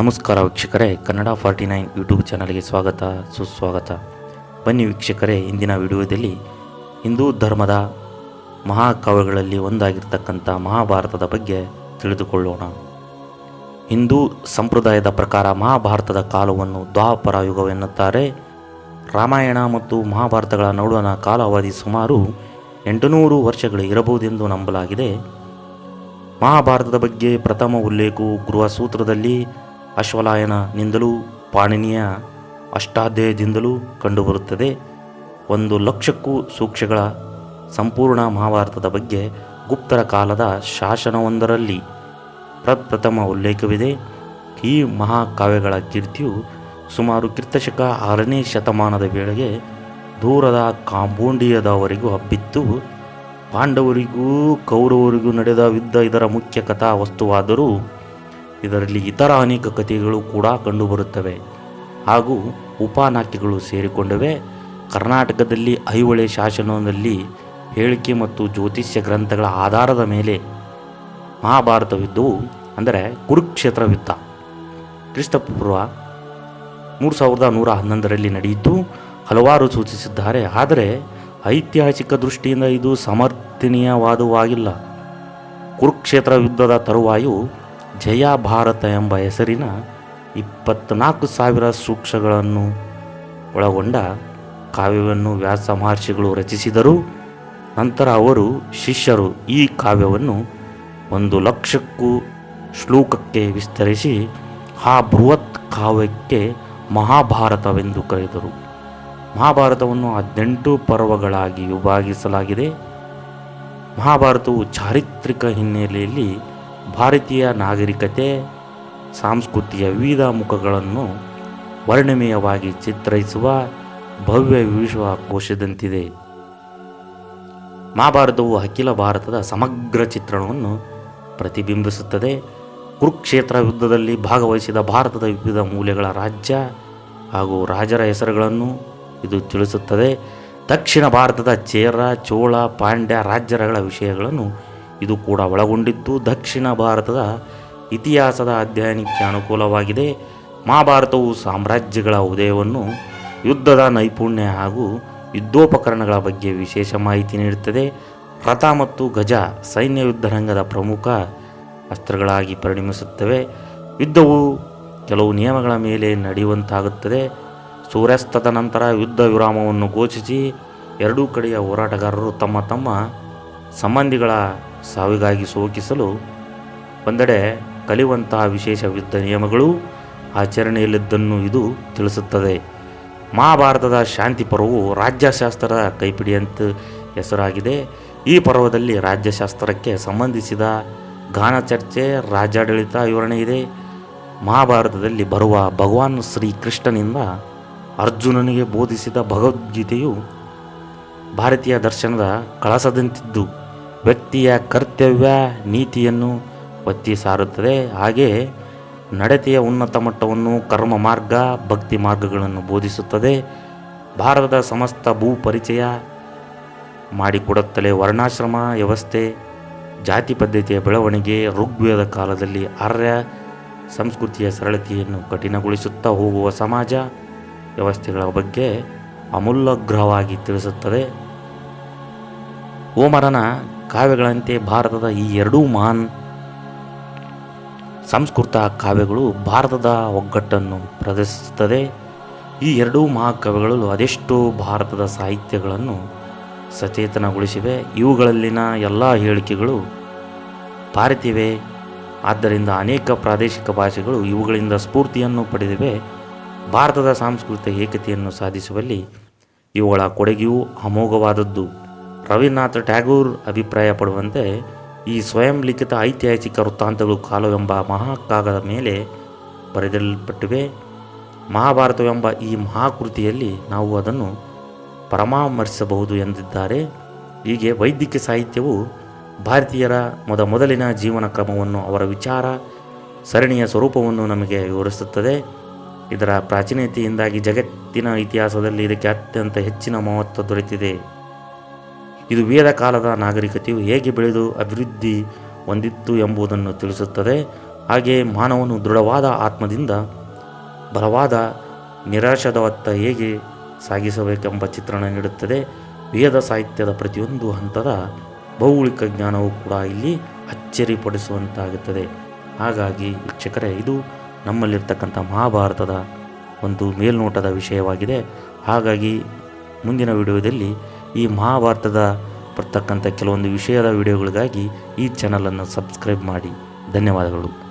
ನಮಸ್ಕಾರ ವೀಕ್ಷಕರೇ, Kannada forty nine YouTube ಚಾನಲ್ಗೆ ಸ್ವಾಗತ, ಸುಸ್ವಾಗತ. ಬನ್ನಿ ವೀಕ್ಷಕರೇ, ಇಂದಿನ ವಿಡಿಯೋದಲ್ಲಿ ಹಿಂದೂ ಧರ್ಮದ ಮಹಾಕಾವ್ಯಗಳಲ್ಲಿ ಒಂದಾಗಿರ್ತಕ್ಕಂಥ ಮಹಾಭಾರತದ ಬಗ್ಗೆ ತಿಳಿದುಕೊಳ್ಳೋಣ. ಹಿಂದೂ ಸಂಪ್ರದಾಯದ ಪ್ರಕಾರ ಮಹಾಭಾರತದ ಕಾಲವನ್ನು ದ್ವಾಪರ ಯುಗವೆನ್ನುತ್ತಾರೆ. ರಾಮಾಯಣ ಮತ್ತು ಮಹಾಭಾರತಗಳ ನಡುವಣ ಕಾಲಾವಧಿ ಸುಮಾರು ಎಂಟುನೂರು ವರ್ಷಗಳು ಇರಬಹುದೆಂದು ನಂಬಲಾಗಿದೆ. ಮಹಾಭಾರತದ ಬಗ್ಗೆ ಪ್ರಥಮ ಉಲ್ಲೇಖವು ಗೃಹಸೂತ್ರದಲ್ಲಿ ಅಶ್ವಲಾಯನನಿಂದಲೂ ಪಾಣಿನಿಯ ಅಷ್ಟಾಧ್ಯಾಯದಿಂದಲೂ ಕಂಡುಬರುತ್ತದೆ. ಒಂದು ಲಕ್ಷಕ್ಕೂ ಸೂಕ್ಷ್ಮಗಳ ಸಂಪೂರ್ಣ ಮಹಾಭಾರತದ ಬಗ್ಗೆ ಗುಪ್ತರ ಕಾಲದ ಶಾಸನವೊಂದರಲ್ಲಿ ಪ್ರಪ್ರಥಮ ಉಲ್ಲೇಖವಿದೆ. ಈ ಮಹಾಕಾವ್ಯಗಳ ಕೀರ್ತಿಯು ಸುಮಾರು ಕ್ರಿಸ್ತಶಕ ಆರನೇ ಶತಮಾನದ ವೇಳೆಗೆ ದೂರದ ಕಾಂಬೋಂಡಿಯದವರೆಗೂ ಹಬ್ಬಿತ್ತು. ಪಾಂಡವರಿಗೂ ಕೌರವರಿಗೂ ನಡೆದ ಯುದ್ಧ ಇದರ ಮುಖ್ಯ ಕಥಾ ವಸ್ತುವಾದರೂ ಇದರಲ್ಲಿ ಇತರ ಅನೇಕ ಕಥೆಗಳು ಕೂಡ ಕಂಡುಬರುತ್ತವೆ. ಹಾಗೂ ಉಪನಾಟ್ಯಗಳು ಸೇರಿಕೊಂಡಿವೆ. ಕರ್ನಾಟಕದಲ್ಲಿ ಐಹೊಳೆ ಶಾಸನದಲ್ಲಿ ಹೇಳಿಕೆ ಮತ್ತು ಜ್ಯೋತಿಷ್ಯ ಗ್ರಂಥಗಳ ಆಧಾರದ ಮೇಲೆ ಮಹಾಭಾರತ ಯುದ್ಧವು ಅಂದರೆ ಕುರುಕ್ಷೇತ್ರ ಯುದ್ಧ ಕ್ರಿಸ್ತಪೂರ್ವ ಮೂರು ಸಾವಿರದ ನೂರ ಹನ್ನೊಂದರಲ್ಲಿ ನಡೆಯಿತು. ಹಲವಾರು ಸೂಚಿಸಿದ್ದಾರೆ. ಆದರೆ ಐತಿಹಾಸಿಕ ದೃಷ್ಟಿಯಿಂದ ಇದು ಸಮರ್ಥನೀಯವಾದವಾಗಿಲ್ಲ. ಕುರುಕ್ಷೇತ್ರ ಯುದ್ಧದ ತರುವಾಯು ಜಯ ಭಾರತ ಎಂಬ ಹೆಸರಿನ ಇಪ್ಪತ್ತ್ನಾಲ್ಕು ಸಾವಿರ ಸೂಕ್ಷಗಳನ್ನು ಒಳಗೊಂಡ ಕಾವ್ಯವನ್ನು ವ್ಯಾಸ ಮಹರ್ಷಿಗಳು ರಚಿಸಿದರು. ನಂತರ ಅವರು ಶಿಷ್ಯರು ಈ ಕಾವ್ಯವನ್ನು ಒಂದು ಲಕ್ಷಕ್ಕೂ ಶ್ಲೋಕಕ್ಕೆ ವಿಸ್ತರಿಸಿ ಆ ಬೃಹತ್ ಕಾವ್ಯಕ್ಕೆ ಮಹಾಭಾರತವೆಂದು ಕರೆದರು. ಮಹಾಭಾರತವನ್ನು ಹದಿನೆಂಟು ಪರ್ವಗಳಾಗಿ ವಿಭಾಗಿಸಲಾಗಿದೆ. ಮಹಾಭಾರತವು ಚಾರಿತ್ರಿಕ ಹಿನ್ನೆಲೆಯಲ್ಲಿ ಭಾರತೀಯ ನಾಗರಿಕತೆ, ಸಾಂಸ್ಕೃತಿಯ ವಿವಿಧ ಮುಖಗಳನ್ನು ವರ್ಣಮೀಯವಾಗಿ ಚಿತ್ರಿಸುವ ಭವ್ಯ ವಿಶ್ವಕೋಶದಂತಿದೆ. ಮಹಾಭಾರತವು ಅಖಿಲ ಭಾರತದ ಸಮಗ್ರ ಚಿತ್ರಣವನ್ನು ಪ್ರತಿಬಿಂಬಿಸುತ್ತದೆ. ಕುರುಕ್ಷೇತ್ರ ಯುದ್ಧದಲ್ಲಿ ಭಾಗವಹಿಸಿದ ಭಾರತದ ವಿವಿಧ ಮೂಲೆಗಳ ರಾಜ್ಯ ಹಾಗೂ ರಾಜರ ಹೆಸರುಗಳನ್ನು ಇದು ತಿಳಿಸುತ್ತದೆ. ದಕ್ಷಿಣ ಭಾರತದ ಚೇರ, ಚೋಳ, ಪಾಂಡ್ಯ ರಾಜ್ಯಗಳ ವಿಷಯಗಳನ್ನು ಇದು ಕೂಡ ಒಳಗೊಂಡಿದ್ದು ದಕ್ಷಿಣ ಭಾರತದ ಇತಿಹಾಸದ ಅಧ್ಯಯನಕ್ಕೆ ಅನುಕೂಲವಾಗಿದೆ. ಮಹಾಭಾರತವು ಸಾಮ್ರಾಜ್ಯಗಳ ಉದಯವನ್ನು, ಯುದ್ಧದ ನೈಪುಣ್ಯ ಹಾಗೂ ಯುದ್ಧೋಪಕರಣಗಳ ಬಗ್ಗೆ ವಿಶೇಷ ಮಾಹಿತಿ ನೀಡುತ್ತದೆ. ರಥ ಮತ್ತು ಗಜ ಸೈನ್ಯ ಯುದ್ಧರಂಗದ ಪ್ರಮುಖ ಅಸ್ತ್ರಗಳಾಗಿ ಪರಿಣಮಿಸುತ್ತವೆ. ಯುದ್ಧವು ಕೆಲವು ನಿಯಮಗಳ ಮೇಲೆ ನಡೆಯುವಂತಾಗುತ್ತದೆ. ಸೂರ್ಯಾಸ್ತದ ನಂತರ ಯುದ್ಧ ವಿರಾಮವನ್ನು ಘೋಷಿಸಿ, ಎರಡೂ ಕಡೆಯ ಹೋರಾಟಗಾರರು ತಮ್ಮ ತಮ್ಮ ಸಂಬಂಧಿಗಳ ಸಾವಿಗಾಗಿ ಸೋಕಿಸಲು ಒಂದೆಡೆ ಕಲಿಯುವಂತಹ ವಿಶೇಷ ಯುದ್ಧ ನಿಯಮಗಳು ಆಚರಣೆಯಲ್ಲಿದ್ದನ್ನು ಇದು ತಿಳಿಸುತ್ತದೆ. ಮಹಾಭಾರತದ ಶಾಂತಿ ಪರ್ವವು ರಾಜ್ಯಶಾಸ್ತ್ರದ ಕೈಪಿಡಿಯಂತ ಹೆಸರಾಗಿದೆ. ಈ ಪರ್ವದಲ್ಲಿ ರಾಜ್ಯಶಾಸ್ತ್ರಕ್ಕೆ ಸಂಬಂಧಿಸಿದ ಗಾನ ಚರ್ಚೆ ರಾಜ್ಯಾಡಳಿತ ವಿವರಣೆ ಇದೆ. ಮಹಾಭಾರತದಲ್ಲಿ ಬರುವ ಭಗವಾನ್ ಶ್ರೀಕೃಷ್ಣನಿಂದ ಅರ್ಜುನನಿಗೆ ಬೋಧಿಸಿದ ಭಗವದ್ಗೀತೆಯು ಭಾರತೀಯ ದರ್ಶನದ ಕಳಸದಂತಿದ್ದು. ವ್ಯಕ್ತಿಯ ಕರ್ತವ್ಯ, ನೀತಿಯನ್ನು ಒತ್ತಿ ಸಾರುತ್ತದೆ. ಹಾಗೆಯೇ ನಡತೆಯ ಉನ್ನತ ಮಟ್ಟವನ್ನು ಕರ್ಮ ಮಾರ್ಗ, ಭಕ್ತಿ ಮಾರ್ಗಗಳನ್ನು ಬೋಧಿಸುತ್ತದೆ. ಭಾರತದ ಸಮಸ್ತ ಭೂ ಪರಿಚಯ ಮಾಡಿಕೊಡುತ್ತಲೇ ವರ್ಣಾಶ್ರಮ ವ್ಯವಸ್ಥೆ, ಜಾತಿ ಪದ್ಧತಿಯ ಬೆಳವಣಿಗೆ, ಋಗ್ವೇದ ಕಾಲದಲ್ಲಿ ಆರ್ಯ ಸಂಸ್ಕೃತಿಯ ಸರಳತೆಯನ್ನು ಕಠಿಣಗೊಳಿಸುತ್ತಾ ಹೋಗುವ ಸಮಾಜ ವ್ಯವಸ್ಥೆಗಳ ಬಗ್ಗೆ ಅಮೂಲ್ಯಗ್ರಹವಾಗಿ ತಿಳಿಸುತ್ತದೆ. ಓಮರನ ಕಾವ್ಯಗಳಂತೆ ಭಾರತದ ಈ ಎರಡೂ ಮಹಾನ್ ಸಂಸ್ಕೃತ ಕಾವ್ಯಗಳು ಭಾರತದ ಒಗ್ಗಟ್ಟನ್ನು ಪ್ರದರ್ಶಿಸುತ್ತದೆ. ಈ ಎರಡೂ ಮಹಾಕಾವ್ಯಗಳು ಅದೆಷ್ಟೋ ಭಾರತದ ಸಾಹಿತ್ಯಗಳನ್ನು ಸಚೇತನಗೊಳಿಸಿವೆ. ಇವುಗಳಲ್ಲಿನ ಎಲ್ಲ ಹೇಳಿಕೆಗಳು ಪಾರಿತಿವೆ. ಆದ್ದರಿಂದ ಅನೇಕ ಪ್ರಾದೇಶಿಕ ಭಾಷೆಗಳು ಇವುಗಳಿಂದ ಸ್ಫೂರ್ತಿಯನ್ನು ಪಡೆದಿವೆ. ಭಾರತದ ಸಾಂಸ್ಕೃತಿಕ ಏಕತೆಯನ್ನು ಸಾಧಿಸುವಲ್ಲಿ ಇವುಗಳ ಕೊಡುಗೆಯೂ ಅಮೋಘವಾದದ್ದು. ರವೀಂದ್ರನಾಥ ಟ್ಯಾಗೂರ್ ಅಭಿಪ್ರಾಯ ಪಡುವಂತೆ ಈ ಸ್ವಯಂ ಲಿಖಿತ ಐತಿಹಾಸಿಕ ವೃತ್ತಾಂತಗಳು ಕಾಲವೆಂಬ ಮಹಾಕಾಗದ ಮೇಲೆ ಬರೆದಲ್ಪಟ್ಟಿವೆ ಮಹಾಭಾರತವೆಂಬ ಈ ಮಹಾಕೃತಿಯಲ್ಲಿ ನಾವು ಅದನ್ನು ಪರಾಮರ್ಶಿಸಬಹುದು ಎಂದಿದ್ದಾರೆ. ಹೀಗೆ ವೈದ್ಯಕೀಯ ಸಾಹಿತ್ಯವು ಭಾರತೀಯರ ಮೊದ ಮೊದಲಿನ ಜೀವನ ಕ್ರಮವನ್ನು ಅವರ ವಿಚಾರ, ಸರಣಿಯ ಸ್ವರೂಪವನ್ನು ನಮಗೆ ವಿವರಿಸುತ್ತದೆ. ಇದರ ಪ್ರಾಚೀನತೆಯಿಂದಾಗಿ ಜಗತ್ತಿನ ಇತಿಹಾಸದಲ್ಲಿ ಇದಕ್ಕೆ ಅತ್ಯಂತ ಹೆಚ್ಚಿನ ಮಹತ್ವ ದೊರೆತಿದೆ. ಇದು ವೇದ ಕಾಲದ ನಾಗರಿಕತೆಯು ಹೇಗೆ ಬೆಳೆದು ಅಭಿವೃದ್ಧಿ ಹೊಂದಿತ್ತು ಎಂಬುದನ್ನು ತಿಳಿಸುತ್ತದೆ. ಹಾಗೆ ಮಾನವನು ದೃಢವಾದ ಆತ್ಮದಿಂದ ಬಲವಾದ ನಿರಾಶದವತ್ತ ಹೇಗೆ ಸಾಗಿಸಬೇಕೆಂಬ ಚಿತ್ರಣ ನೀಡುತ್ತದೆ. ವೇದ ಸಾಹಿತ್ಯದ ಪ್ರತಿಯೊಂದು ಹಂತದ ಭೌಗೋಳಿಕ ಜ್ಞಾನವು ಕೂಡ ಇಲ್ಲಿ ಅಚ್ಚರಿಪಡಿಸುವಂತಾಗುತ್ತದೆ. ಹಾಗಾಗಿ ವೀಕ್ಷಕರೇ, ಇದು ನಮ್ಮಲ್ಲಿರ್ತಕ್ಕಂಥ ಮಹಾಭಾರತದ ಒಂದು ಮೇಲ್ನೋಟದ ವಿಷಯವಾಗಿದೆ. ಹಾಗಾಗಿ ಮುಂದಿನ ವಿಡಿಯೋದಲ್ಲಿ ಈ ಮಹಾಭಾರತದ ಬರ್ತಕ್ಕಂಥ ಕೆಲವೊಂದು ವಿಷಯದ ವಿಡಿಯೋಗಳಿಗಾಗಿ ಈ ಚಾನಲನ್ನು ಸಬ್ಸ್ಕ್ರೈಬ್ ಮಾಡಿ. ಧನ್ಯವಾದಗಳು.